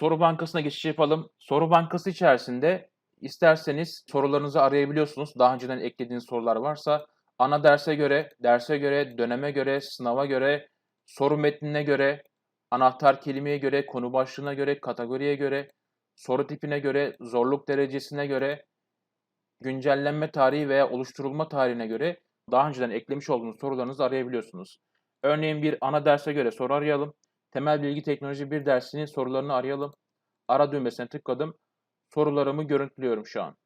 soru bankasına geçiş yapalım. Soru bankası içerisinde isterseniz sorularınızı arayabiliyorsunuz. Daha önceden eklediğiniz sorular varsa ana derse göre, derse göre, döneme göre, sınava göre, soru metnine göre, anahtar kelimeye göre, konu başlığına göre, kategoriye göre, soru tipine göre, zorluk derecesine göre, güncellenme tarihi veya oluşturulma tarihine göre daha önceden eklemiş olduğunuz sorularınızı arayabiliyorsunuz. Örneğin bir ana derse göre soru arayalım. Temel Bilgi Teknoloji 1 dersinin sorularını arayalım. Ara düğmesine tıkladım. Sorularımı görüntülüyorum şu an.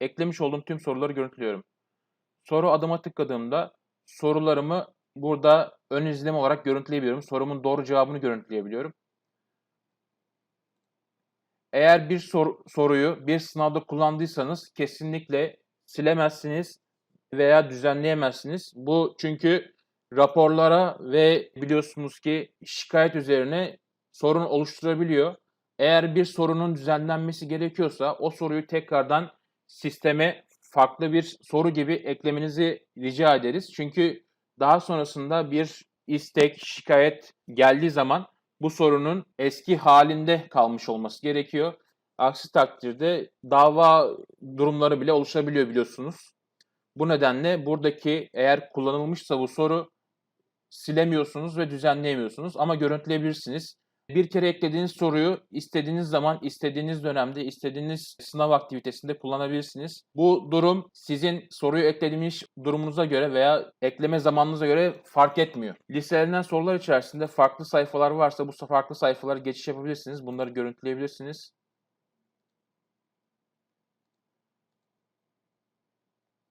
Eklemiş olduğum tüm soruları görüntülüyorum. Soru adıma tıkladığımda sorularımı burada ön izleme olarak görüntüleyebiliyorum. Sorumun doğru cevabını görüntüleyebiliyorum. Eğer bir sor- soruyu bir sınavda kullandıysanız kesinlikle silemezsiniz veya düzenleyemezsiniz. Bu çünkü raporlara ve biliyorsunuz ki şikayet üzerine sorun oluşturabiliyor. Eğer bir sorunun düzenlenmesi gerekiyorsa o soruyu tekrardan sisteme farklı bir soru gibi eklemenizi rica ederiz. Çünkü daha sonrasında bir istek, şikayet geldiği zaman bu sorunun eski halinde kalmış olması gerekiyor. Aksi takdirde dava durumları bile oluşabiliyor biliyorsunuz. Bu nedenle buradaki eğer kullanılmışsa bu soru silemiyorsunuz ve düzenleyemiyorsunuz ama görüntüleyebilirsiniz. Bir kere eklediğiniz soruyu istediğiniz zaman, istediğiniz dönemde, istediğiniz sınav aktivitesinde kullanabilirsiniz. Bu durum sizin soruyu eklediğiniz durumunuza göre veya ekleme zamanınıza göre fark etmiyor. Listelenen sorular içerisinde farklı sayfalar varsa bu farklı sayfalara geçiş yapabilirsiniz. Bunları görüntüleyebilirsiniz.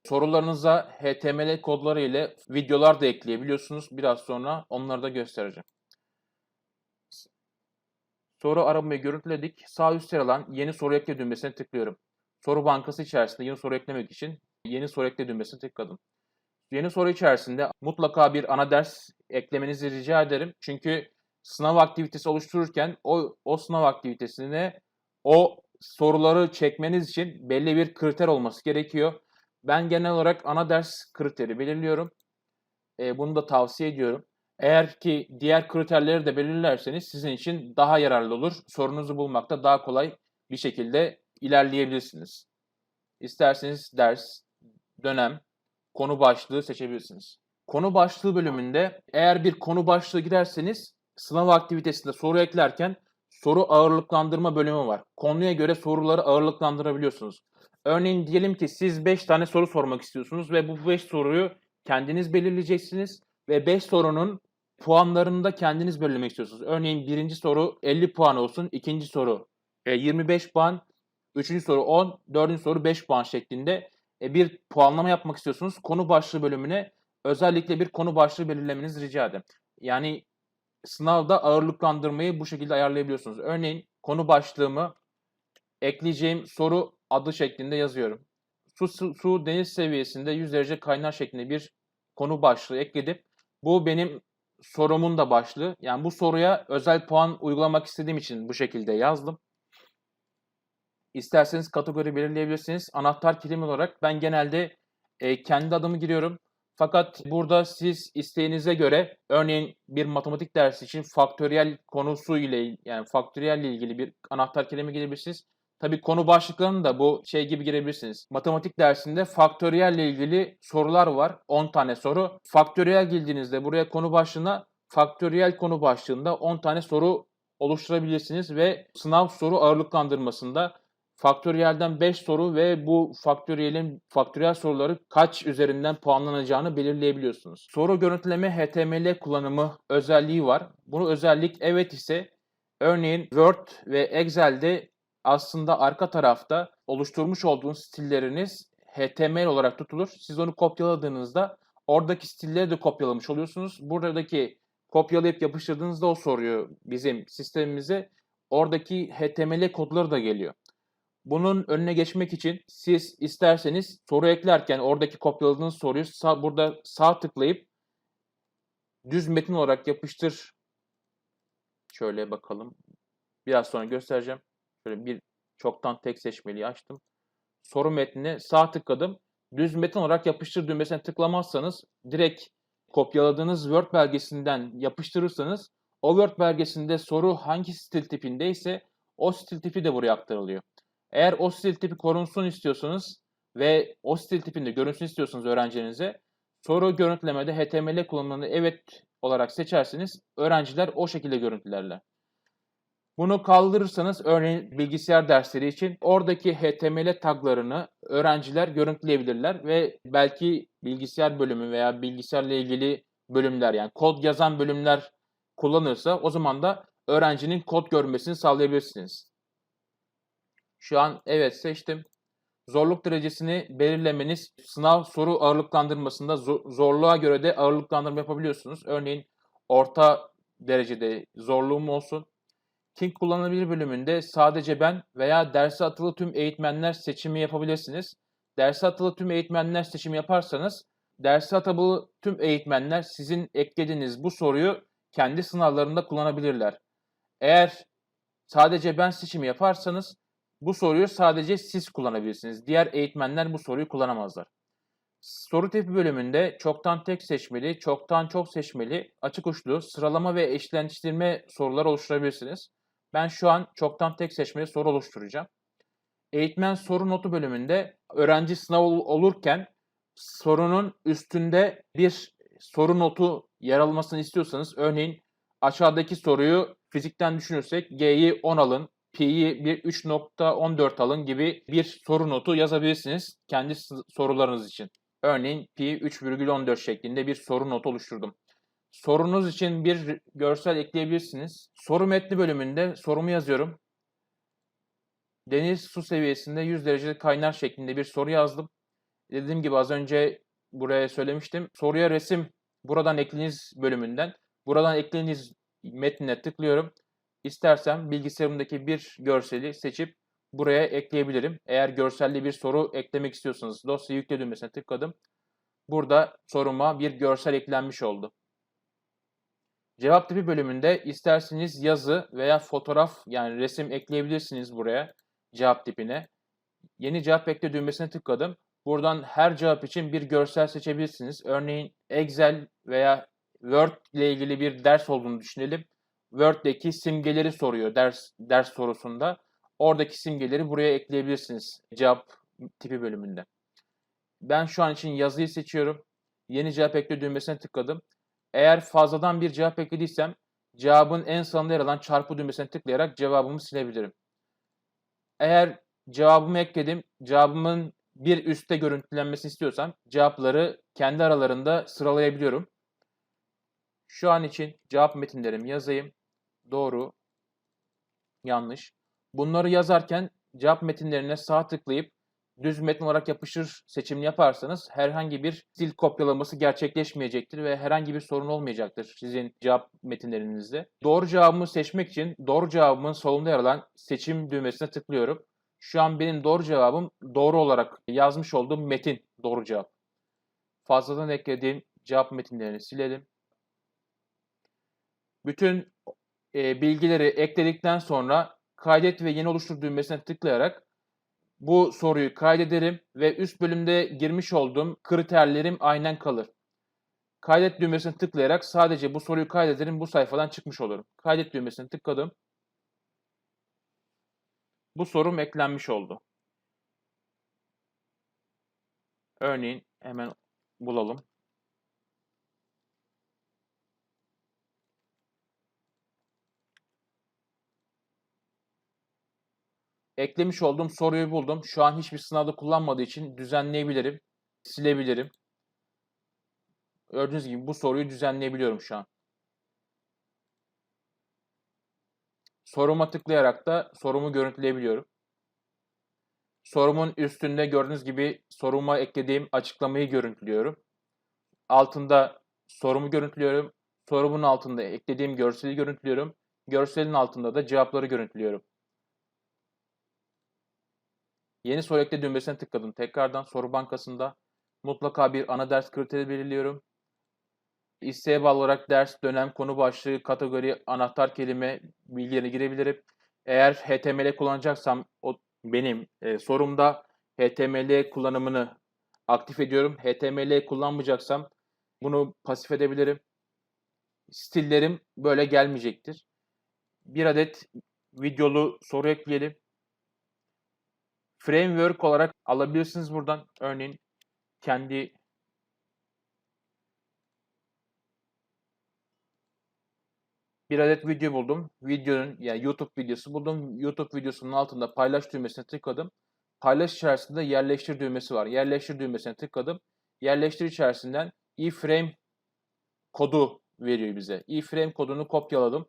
Sorularınıza HTML kodları ile videolar da ekleyebiliyorsunuz. Biraz sonra onları da göstereceğim. Soru aramayı görüntüledik. Sağ üst yer alan yeni soru ekle düğmesine tıklıyorum. Soru bankası içerisinde yeni soru eklemek için yeni soru ekle düğmesine tıkladım. Yeni soru içerisinde mutlaka bir ana ders eklemenizi rica ederim. Çünkü sınav aktivitesi oluştururken o, o sınav aktivitesine o soruları çekmeniz için belli bir kriter olması gerekiyor. Ben genel olarak ana ders kriteri belirliyorum. E, bunu da tavsiye ediyorum. Eğer ki diğer kriterleri de belirlerseniz sizin için daha yararlı olur. Sorunuzu bulmakta daha kolay bir şekilde ilerleyebilirsiniz. İsterseniz ders, dönem, konu başlığı seçebilirsiniz. Konu başlığı bölümünde eğer bir konu başlığı girerseniz sınav aktivitesinde soru eklerken soru ağırlıklandırma bölümü var. Konuya göre soruları ağırlıklandırabiliyorsunuz. Örneğin diyelim ki siz 5 tane soru sormak istiyorsunuz ve bu 5 soruyu kendiniz belirleyeceksiniz ve 5 sorunun puanlarını da kendiniz belirlemek istiyorsunuz. Örneğin birinci soru 50 puan olsun, ikinci soru 25 puan, üçüncü soru 10, dördüncü soru 5 puan şeklinde e, bir puanlama yapmak istiyorsunuz. Konu başlığı bölümüne özellikle bir konu başlığı belirlemenizi rica ederim. Yani sınavda ağırlıklandırmayı bu şekilde ayarlayabiliyorsunuz. Örneğin konu başlığımı ekleyeceğim soru adı şeklinde yazıyorum. Su, su, su deniz seviyesinde 100 derece kaynar şeklinde bir konu başlığı ekledim. Bu benim sorumun da başlığı. Yani bu soruya özel puan uygulamak istediğim için bu şekilde yazdım. İsterseniz kategori belirleyebilirsiniz. Anahtar kelime olarak ben genelde e, kendi adımı giriyorum. Fakat burada siz isteğinize göre örneğin bir matematik dersi için faktöriyel konusu ile yani faktöriyel ile ilgili bir anahtar kelime girebilirsiniz. Tabii konu başlıklarını da bu şey gibi girebilirsiniz. Matematik dersinde faktöriyel ile ilgili sorular var. 10 tane soru. Faktöriyel girdiğinizde buraya konu başlığına faktöriyel konu başlığında 10 tane soru oluşturabilirsiniz ve sınav soru ağırlıklandırmasında faktöriyelden 5 soru ve bu faktöriyelin faktöriyel soruları kaç üzerinden puanlanacağını belirleyebiliyorsunuz. Soru görüntüleme HTML kullanımı özelliği var. Bunu özellik evet ise örneğin Word ve Excel'de aslında arka tarafta oluşturmuş olduğunuz stilleriniz HTML olarak tutulur. Siz onu kopyaladığınızda oradaki stilleri de kopyalamış oluyorsunuz. Buradaki kopyalayıp yapıştırdığınızda o soruyu bizim sistemimize oradaki HTML kodları da geliyor. Bunun önüne geçmek için siz isterseniz soru eklerken oradaki kopyaladığınız soruyu sağ, burada sağ tıklayıp düz metin olarak yapıştır. Şöyle bakalım. Biraz sonra göstereceğim. Şöyle bir çoktan tek seçmeliyi açtım. Soru metnine sağ tıkladım. Düz metin olarak yapıştır düğmesine tıklamazsanız direkt kopyaladığınız Word belgesinden yapıştırırsanız O Word belgesinde soru hangi stil tipindeyse o stil tipi de buraya aktarılıyor. Eğer o stil tipi korunsun istiyorsanız ve o stil tipinde görünsün istiyorsanız öğrencilerinize soru görüntülemede HTML kullanımını evet olarak seçerseniz öğrenciler o şekilde görüntülerler. Bunu kaldırırsanız örneğin bilgisayar dersleri için oradaki HTML taglarını öğrenciler görüntüleyebilirler ve belki bilgisayar bölümü veya bilgisayarla ilgili bölümler yani kod yazan bölümler kullanırsa o zaman da öğrencinin kod görmesini sağlayabilirsiniz. Şu an evet seçtim. Zorluk derecesini belirlemeniz sınav soru ağırlıklandırmasında zorluğa göre de ağırlıklandırma yapabiliyorsunuz. Örneğin orta derecede zorluğum olsun. King kullanılabilir bölümünde sadece ben veya derse atılı tüm eğitmenler seçimi yapabilirsiniz. Derse atılı tüm eğitmenler seçimi yaparsanız derse atılı tüm eğitmenler sizin eklediğiniz bu soruyu kendi sınavlarında kullanabilirler. Eğer sadece ben seçimi yaparsanız bu soruyu sadece siz kullanabilirsiniz. Diğer eğitmenler bu soruyu kullanamazlar. Soru tipi bölümünde çoktan tek seçmeli, çoktan çok seçmeli, açık uçlu, sıralama ve eşleniştirme sorular oluşturabilirsiniz. Ben şu an çoktan tek seçmeli soru oluşturacağım. Eğitmen soru notu bölümünde öğrenci sınav olurken sorunun üstünde bir soru notu yer almasını istiyorsanız örneğin aşağıdaki soruyu fizikten düşünürsek G'yi 10 alın, P'yi bir 3.14 alın gibi bir soru notu yazabilirsiniz kendi sorularınız için. Örneğin Pi 3,14 şeklinde bir soru notu oluşturdum. Sorunuz için bir görsel ekleyebilirsiniz. Soru metni bölümünde sorumu yazıyorum. Deniz su seviyesinde 100 derecede kaynar şeklinde bir soru yazdım. Dediğim gibi az önce buraya söylemiştim. Soruya resim buradan ekliniz bölümünden. Buradan ekliniz metnine tıklıyorum. İstersem bilgisayarımdaki bir görseli seçip buraya ekleyebilirim. Eğer görselli bir soru eklemek istiyorsanız dosya yükle düğmesine tıkladım. Burada soruma bir görsel eklenmiş oldu. Cevap tipi bölümünde isterseniz yazı veya fotoğraf yani resim ekleyebilirsiniz buraya cevap tipine. Yeni cevap ekle düğmesine tıkladım. Buradan her cevap için bir görsel seçebilirsiniz. Örneğin Excel veya Word ile ilgili bir ders olduğunu düşünelim. Word'deki simgeleri soruyor ders ders sorusunda. Oradaki simgeleri buraya ekleyebilirsiniz cevap tipi bölümünde. Ben şu an için yazıyı seçiyorum. Yeni cevap ekle düğmesine tıkladım. Eğer fazladan bir cevap eklediysem cevabın en sonunda yer alan çarpı düğmesine tıklayarak cevabımı silebilirim. Eğer cevabımı ekledim, cevabımın bir üstte görüntülenmesini istiyorsam cevapları kendi aralarında sıralayabiliyorum. Şu an için cevap metinlerimi yazayım. Doğru, yanlış. Bunları yazarken cevap metinlerine sağ tıklayıp düz metin olarak yapışır seçimini yaparsanız herhangi bir dil kopyalaması gerçekleşmeyecektir ve herhangi bir sorun olmayacaktır sizin cevap metinlerinizde. Doğru cevabımı seçmek için doğru cevabımın solunda yer alan seçim düğmesine tıklıyorum. Şu an benim doğru cevabım doğru olarak yazmış olduğum metin doğru cevap. Fazladan eklediğim cevap metinlerini silelim. Bütün e, bilgileri ekledikten sonra kaydet ve yeni oluştur düğmesine tıklayarak bu soruyu kaydederim ve üst bölümde girmiş olduğum kriterlerim aynen kalır. Kaydet düğmesine tıklayarak sadece bu soruyu kaydederim bu sayfadan çıkmış olurum. Kaydet düğmesine tıkladım. Bu sorum eklenmiş oldu. Örneğin hemen bulalım. Eklemiş olduğum soruyu buldum. Şu an hiçbir sınavda kullanmadığı için düzenleyebilirim. Silebilirim. Gördüğünüz gibi bu soruyu düzenleyebiliyorum şu an. Soruma tıklayarak da sorumu görüntüleyebiliyorum. Sorumun üstünde gördüğünüz gibi soruma eklediğim açıklamayı görüntülüyorum. Altında sorumu görüntülüyorum. Sorumun altında eklediğim görseli görüntülüyorum. Görselin altında da cevapları görüntülüyorum. Yeni soru ekle düğmesine tıkladım. Tekrardan soru bankasında mutlaka bir ana ders kriteri belirliyorum. İsteğe bağlı olarak ders, dönem, konu başlığı, kategori, anahtar kelime bilgilerine girebilirim. Eğer HTML kullanacaksam o benim e, sorumda HTML kullanımını aktif ediyorum. HTML kullanmayacaksam bunu pasif edebilirim. stillerim böyle gelmeyecektir. Bir adet videolu soru ekleyelim. Framework olarak alabilirsiniz buradan. Örneğin kendi bir adet video buldum. Videonun yani YouTube videosu buldum. YouTube videosunun altında paylaş düğmesine tıkladım. Paylaş içerisinde yerleştir düğmesi var. Yerleştir düğmesine tıkladım. Yerleştir içerisinden iframe kodu veriyor bize. iframe kodunu kopyaladım.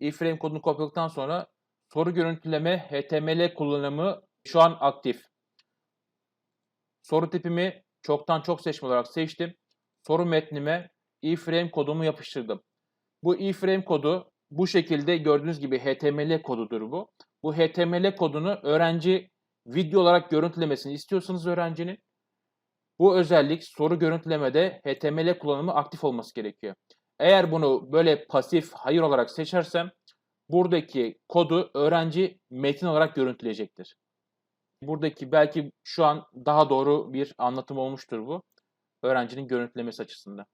iframe kodunu kopyaladıktan sonra soru görüntüleme HTML kullanımı şu an aktif. Soru tipimi çoktan çok seçme olarak seçtim. Soru metnime iframe kodumu yapıştırdım. Bu iframe kodu bu şekilde gördüğünüz gibi HTML kodudur bu. Bu HTML kodunu öğrenci video olarak görüntülemesini istiyorsanız öğrencinin bu özellik soru görüntülemede HTML kullanımı aktif olması gerekiyor. Eğer bunu böyle pasif hayır olarak seçersem buradaki kodu öğrenci metin olarak görüntüleyecektir. Buradaki belki şu an daha doğru bir anlatım olmuştur bu. Öğrencinin görüntülemesi açısından.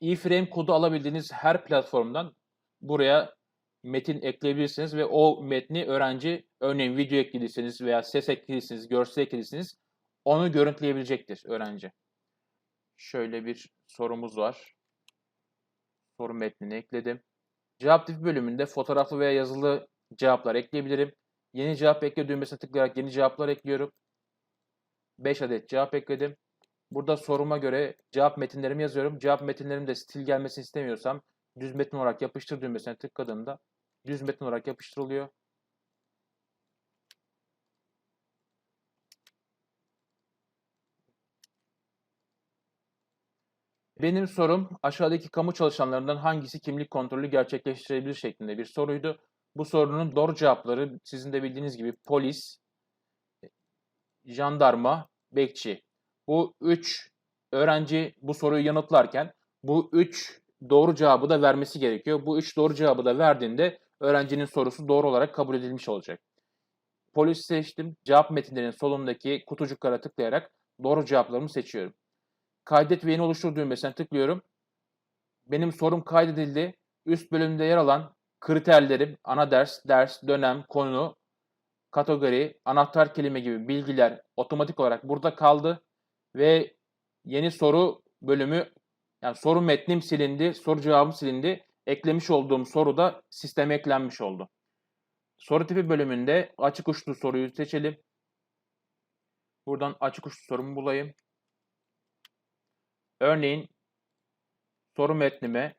iframe kodu alabildiğiniz her platformdan buraya metin ekleyebilirsiniz ve o metni öğrenci örneğin video eklediyseniz veya ses eklediyseniz, görsel eklediyseniz onu görüntüleyebilecektir öğrenci. Şöyle bir sorumuz var. Soru metnini ekledim. Cevap tipi bölümünde fotoğraflı veya yazılı cevaplar ekleyebilirim. Yeni cevap ekle düğmesine tıklayarak yeni cevaplar ekliyorum. 5 adet cevap ekledim. Burada soruma göre cevap metinlerimi yazıyorum. Cevap metinlerimde stil gelmesini istemiyorsam düz metin olarak yapıştır düğmesine tıkladığımda düz metin olarak yapıştırılıyor. Benim sorum aşağıdaki kamu çalışanlarından hangisi kimlik kontrolü gerçekleştirebilir şeklinde bir soruydu. Bu sorunun doğru cevapları sizin de bildiğiniz gibi polis, jandarma, bekçi. Bu üç öğrenci bu soruyu yanıtlarken bu üç doğru cevabı da vermesi gerekiyor. Bu üç doğru cevabı da verdiğinde öğrencinin sorusu doğru olarak kabul edilmiş olacak. Polis seçtim. Cevap metinlerinin solundaki kutucuklara tıklayarak doğru cevaplarımı seçiyorum. Kaydet ve yeni oluştur düğmesine tıklıyorum. Benim sorum kaydedildi. Üst bölümde yer alan kriterlerim, ana ders, ders, dönem, konu, kategori, anahtar kelime gibi bilgiler otomatik olarak burada kaldı. Ve yeni soru bölümü, yani soru metnim silindi, soru cevabım silindi. Eklemiş olduğum soru da sisteme eklenmiş oldu. Soru tipi bölümünde açık uçlu soruyu seçelim. Buradan açık uçlu sorumu bulayım. Örneğin soru metnime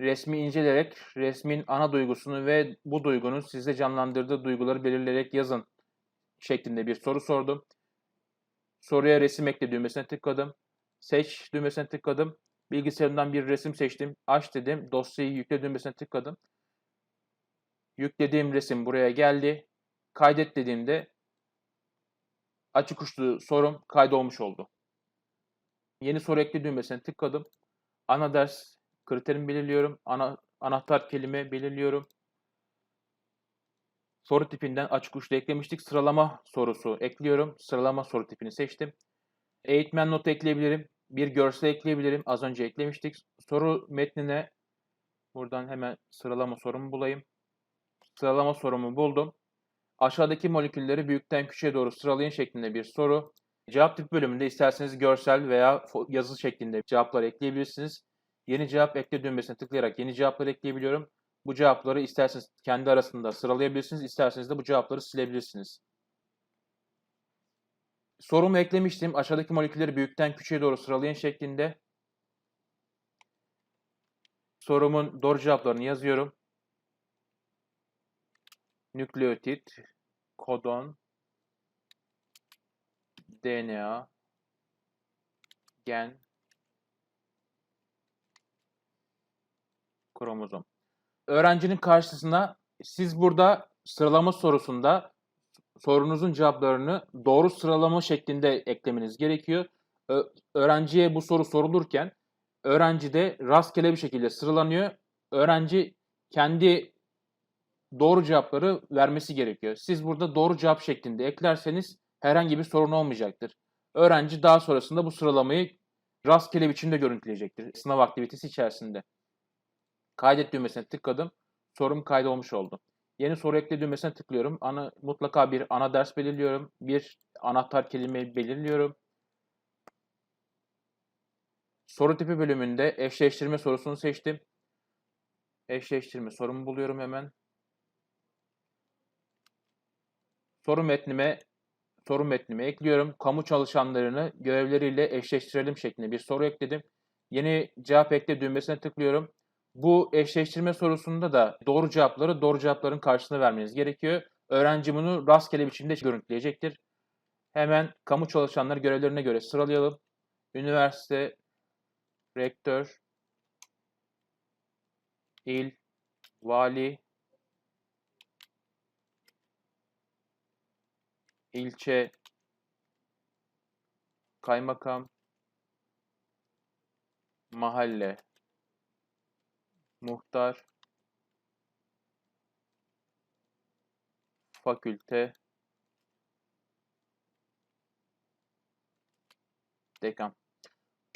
resmi inceleyerek resmin ana duygusunu ve bu duygunun sizde canlandırdığı duyguları belirleyerek yazın şeklinde bir soru sordum. Soruya resim ekle düğmesine tıkladım. Seç düğmesine tıkladım. Bilgisayarımdan bir resim seçtim. Aç dedim. Dosyayı yükle düğmesine tıkladım. Yüklediğim resim buraya geldi. Kaydet dediğimde açık uçlu sorum kaydolmuş oldu. Yeni soru ekle düğmesine tıkladım. Ana ders kriterimi belirliyorum. Ana, anahtar kelime belirliyorum. Soru tipinden açık uçlu eklemiştik. Sıralama sorusu ekliyorum. Sıralama soru tipini seçtim. Eğitmen notu ekleyebilirim. Bir görsel ekleyebilirim. Az önce eklemiştik. Soru metnine buradan hemen sıralama sorumu bulayım. Sıralama sorumu buldum. Aşağıdaki molekülleri büyükten küçüğe doğru sıralayın şeklinde bir soru. Cevap tip bölümünde isterseniz görsel veya yazı şeklinde cevaplar ekleyebilirsiniz. Yeni cevap ekle düğmesine tıklayarak yeni cevaplar ekleyebiliyorum. Bu cevapları isterseniz kendi arasında sıralayabilirsiniz, isterseniz de bu cevapları silebilirsiniz. Sorumu eklemiştim. Aşağıdaki molekülleri büyükten küçüğe doğru sıralayın şeklinde. Sorumun doğru cevaplarını yazıyorum. Nükleotit, kodon, DNA, gen, kromozom. Öğrencinin karşısına siz burada sıralama sorusunda sorunuzun cevaplarını doğru sıralama şeklinde eklemeniz gerekiyor. öğrenciye bu soru sorulurken öğrenci de rastgele bir şekilde sıralanıyor. Öğrenci kendi doğru cevapları vermesi gerekiyor. Siz burada doğru cevap şeklinde eklerseniz herhangi bir sorun olmayacaktır. Öğrenci daha sonrasında bu sıralamayı rastgele biçimde görüntüleyecektir sınav aktivitesi içerisinde. Kaydet düğmesine tıkladım. Sorum kaydolmuş oldu. Yeni soru ekle düğmesine tıklıyorum. Ana, mutlaka bir ana ders belirliyorum. Bir anahtar kelime belirliyorum. Soru tipi bölümünde eşleştirme sorusunu seçtim. Eşleştirme sorumu buluyorum hemen. Soru metnime soru metnime ekliyorum. Kamu çalışanlarını görevleriyle eşleştirelim şeklinde bir soru ekledim. Yeni cevap ekle düğmesine tıklıyorum. Bu eşleştirme sorusunda da doğru cevapları doğru cevapların karşısına vermeniz gerekiyor. Öğrenci bunu rastgele biçimde görüntüleyecektir. Hemen kamu çalışanları görevlerine göre sıralayalım. Üniversite, rektör, il, vali, ilçe, kaymakam, mahalle, muhtar, fakülte, dekan.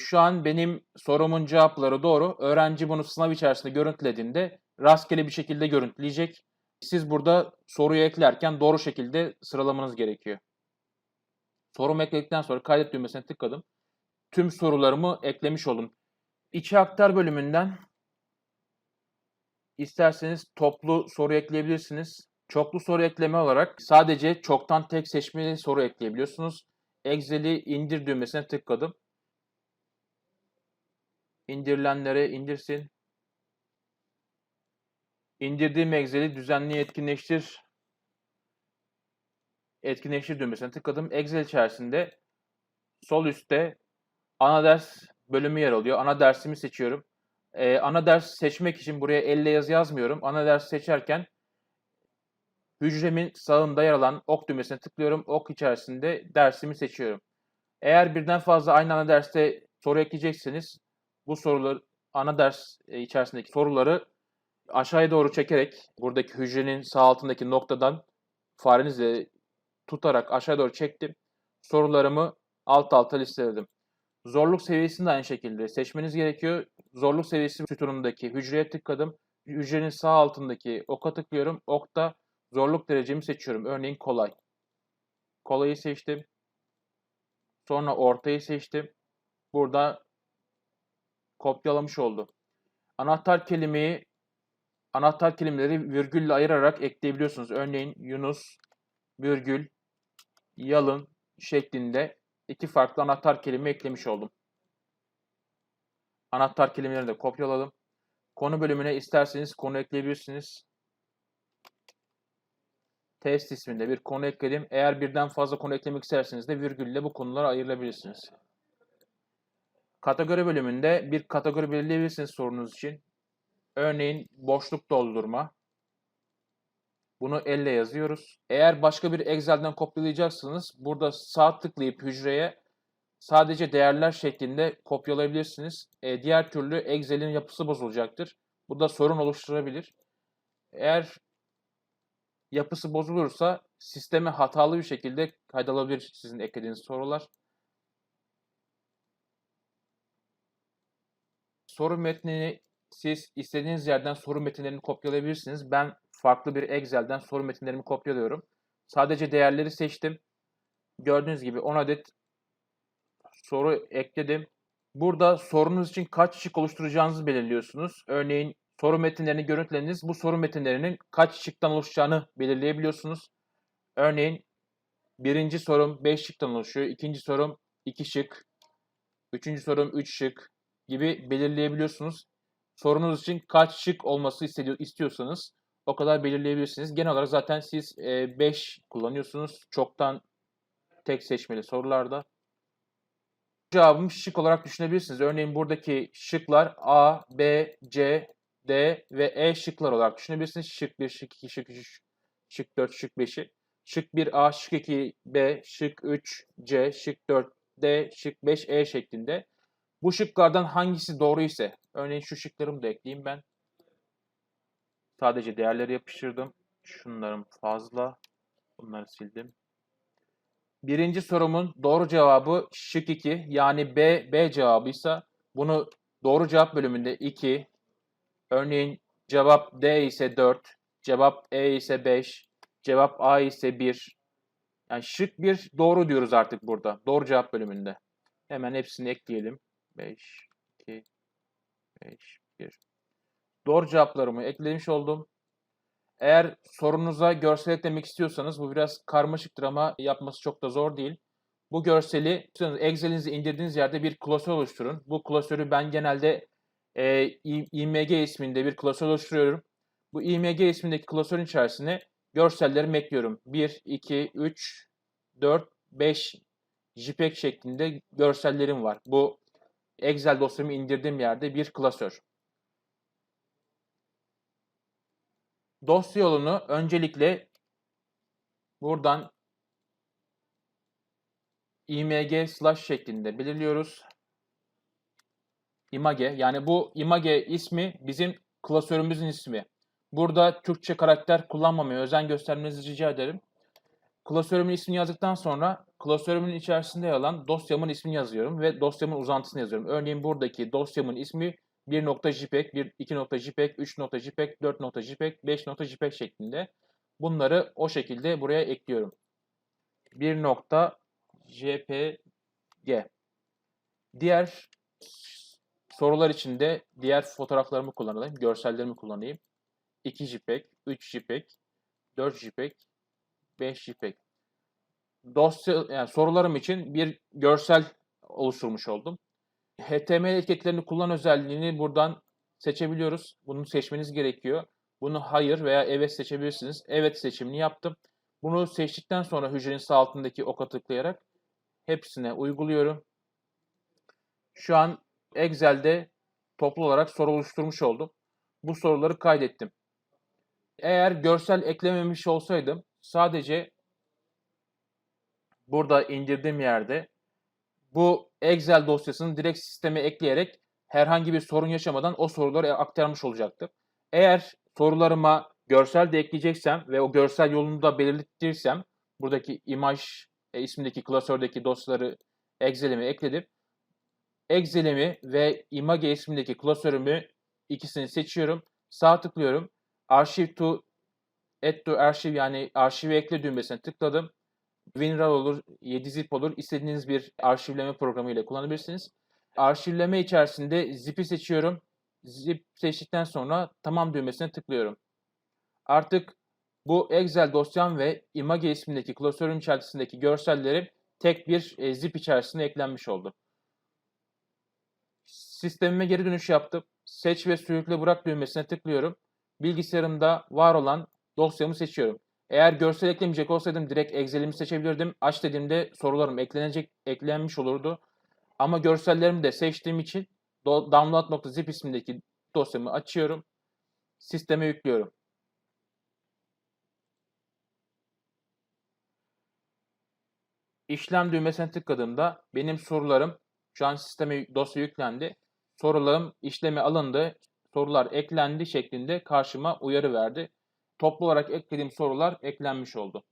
Şu an benim sorumun cevapları doğru. Öğrenci bunu sınav içerisinde görüntülediğinde rastgele bir şekilde görüntüleyecek. Siz burada soruyu eklerken doğru şekilde sıralamanız gerekiyor. Sorumu ekledikten sonra kaydet düğmesine tıkladım. Tüm sorularımı eklemiş oldum. İçi aktar bölümünden isterseniz toplu soru ekleyebilirsiniz. Çoklu soru ekleme olarak sadece çoktan tek seçmeli soru ekleyebiliyorsunuz. Excel'i indir düğmesine tıkladım. İndirilenlere indirsin. İndirdiğim Excel'i düzenli etkinleştir. Etkinleştir düğmesine tıkladım. Excel içerisinde sol üstte ana ders bölümü yer alıyor. Ana dersimi seçiyorum. Ee, ana ders seçmek için buraya elle yazı yazmıyorum. Ana ders seçerken hücremin sağında yer alan ok düğmesine tıklıyorum. Ok içerisinde dersimi seçiyorum. Eğer birden fazla aynı ana derste soru ekleyecekseniz bu soruları ana ders e, içerisindeki soruları aşağıya doğru çekerek buradaki hücrenin sağ altındaki noktadan farenizle tutarak aşağı doğru çektim. Sorularımı alt alta listeledim. Zorluk seviyesini de aynı şekilde seçmeniz gerekiyor. Zorluk seviyesi sütunundaki hücreye tıkladım. Hücrenin sağ altındaki oka tıklıyorum. Okta zorluk derecemi seçiyorum. Örneğin kolay. Kolayı seçtim. Sonra ortayı seçtim. Burada kopyalamış oldu. Anahtar kelimeyi anahtar kelimeleri virgülle ayırarak ekleyebiliyorsunuz. Örneğin Yunus virgül yalın şeklinde iki farklı anahtar kelime eklemiş oldum. Anahtar kelimelerini de kopyaladım. Konu bölümüne isterseniz konu ekleyebilirsiniz. Test isminde bir konu ekledim. Eğer birden fazla konu eklemek isterseniz de virgülle bu konulara ayırabilirsiniz. Kategori bölümünde bir kategori belirleyebilirsiniz sorunuz için. Örneğin boşluk doldurma. Bunu elle yazıyoruz. Eğer başka bir Excel'den kopyalayacaksınız, burada sağ tıklayıp hücreye sadece değerler şeklinde kopyalayabilirsiniz. E, diğer türlü Excel'in yapısı bozulacaktır. Bu da sorun oluşturabilir. Eğer yapısı bozulursa sisteme hatalı bir şekilde kaydolabilir sizin eklediğiniz sorular. Soru metnini siz istediğiniz yerden soru metinlerini kopyalayabilirsiniz. Ben farklı bir Excel'den soru metinlerimi kopyalıyorum. Sadece değerleri seçtim. Gördüğünüz gibi 10 adet soru ekledim. Burada sorunuz için kaç şık oluşturacağınızı belirliyorsunuz. Örneğin soru metinlerini görüntülediniz. Bu soru metinlerinin kaç şıktan oluşacağını belirleyebiliyorsunuz. Örneğin birinci sorum 5 şıktan oluşuyor. ikinci sorum 2 şık. Üçüncü sorum 3 şık gibi belirleyebiliyorsunuz. Sorunuz için kaç şık olması istiyorsanız o kadar belirleyebilirsiniz. Genel olarak zaten siz 5 e, kullanıyorsunuz. Çoktan tek seçmeli sorularda. Cevabımı şık olarak düşünebilirsiniz. Örneğin buradaki şıklar A, B, C, D ve E şıklar olarak düşünebilirsiniz. Şık 1, şık 2, şık 3, şık 4, şık 5'i. Şık 1 A, şık 2 B, şık 3 C, şık 4 D, şık 5 E şeklinde. Bu şıklardan hangisi doğru ise, örneğin şu şıklarımı da ekleyeyim ben. Sadece değerleri yapıştırdım. Şunlarım fazla. Bunları sildim. Birinci sorumun doğru cevabı şık 2 yani B, B cevabıysa bunu doğru cevap bölümünde 2, örneğin cevap D ise 4, cevap E ise 5, cevap A ise 1. Yani şık 1 doğru diyoruz artık burada. Doğru cevap bölümünde. Hemen hepsini ekleyelim. 5, 2, 5, 1. Doğru cevaplarımı eklemiş oldum. Eğer sorunuza görsel eklemek istiyorsanız bu biraz karmaşıktır ama yapması çok da zor değil. Bu görseli Excel'inizi indirdiğiniz yerde bir klasör oluşturun. Bu klasörü ben genelde e, IMG isminde bir klasör oluşturuyorum. Bu IMG ismindeki klasörün içerisine görsellerimi ekliyorum. 1, 2, 3, 4, 5 JPEG şeklinde görsellerim var. Bu Excel dosyamı indirdiğim yerde bir klasör. Dosya yolunu öncelikle buradan img slash şeklinde belirliyoruz. Image yani bu image ismi bizim klasörümüzün ismi. Burada Türkçe karakter kullanmamaya özen göstermenizi rica ederim. Klasörümün ismini yazdıktan sonra klasörümün içerisinde yer alan dosyamın ismini yazıyorum ve dosyamın uzantısını yazıyorum. Örneğin buradaki dosyamın ismi 1.jpeg, 1, 2.jpeg, 3.jpeg, 4.jpeg, 5.jpeg şeklinde. Bunları o şekilde buraya ekliyorum. 1.jpg. Diğer sorular için de diğer fotoğraflarımı kullanayım, görsellerimi kullanayım. 2 JPEG, 3 JPEG, 4 JPEG, 5 JPEG. Dosya, yani sorularım için bir görsel oluşturmuş oldum. HTML etiketlerini kullan özelliğini buradan seçebiliyoruz. Bunu seçmeniz gerekiyor. Bunu hayır veya evet seçebilirsiniz. Evet seçimini yaptım. Bunu seçtikten sonra hücrenin sağ altındaki oka tıklayarak hepsine uyguluyorum. Şu an Excel'de toplu olarak soru oluşturmuş oldum. Bu soruları kaydettim. Eğer görsel eklememiş olsaydım sadece burada indirdiğim yerde bu Excel dosyasını direkt sisteme ekleyerek herhangi bir sorun yaşamadan o soruları aktarmış olacaktır. Eğer sorularıma görsel de ekleyeceksem ve o görsel yolunu da belirtirsem buradaki imaj e, ismindeki klasördeki dosyaları Excel'ime ekledim. Excel'imi ve Image ismindeki klasörümü ikisini seçiyorum. Sağ tıklıyorum. Archive to Add to Archive yani arşive ekle düğmesine tıkladım. WinRAR olur, 7zip olur. İstediğiniz bir arşivleme programı ile kullanabilirsiniz. Arşivleme içerisinde zip'i seçiyorum. Zip seçtikten sonra tamam düğmesine tıklıyorum. Artık bu Excel dosyam ve Image ismindeki klasörün içerisindeki görsellerim tek bir e, zip içerisinde eklenmiş oldu. Sistemime geri dönüş yaptım. Seç ve sürükle bırak düğmesine tıklıyorum. Bilgisayarımda var olan dosyamı seçiyorum. Eğer görsel eklemeyecek olsaydım direkt Excel'imi seçebilirdim. Aç dediğimde sorularım eklenecek, eklenmiş olurdu. Ama görsellerimi de seçtiğim için download.zip ismindeki dosyamı açıyorum. Sisteme yüklüyorum. İşlem düğmesine tıkladığımda benim sorularım şu an sisteme dosya yüklendi. Sorularım işleme alındı. Sorular eklendi şeklinde karşıma uyarı verdi toplu olarak eklediğim sorular eklenmiş oldu.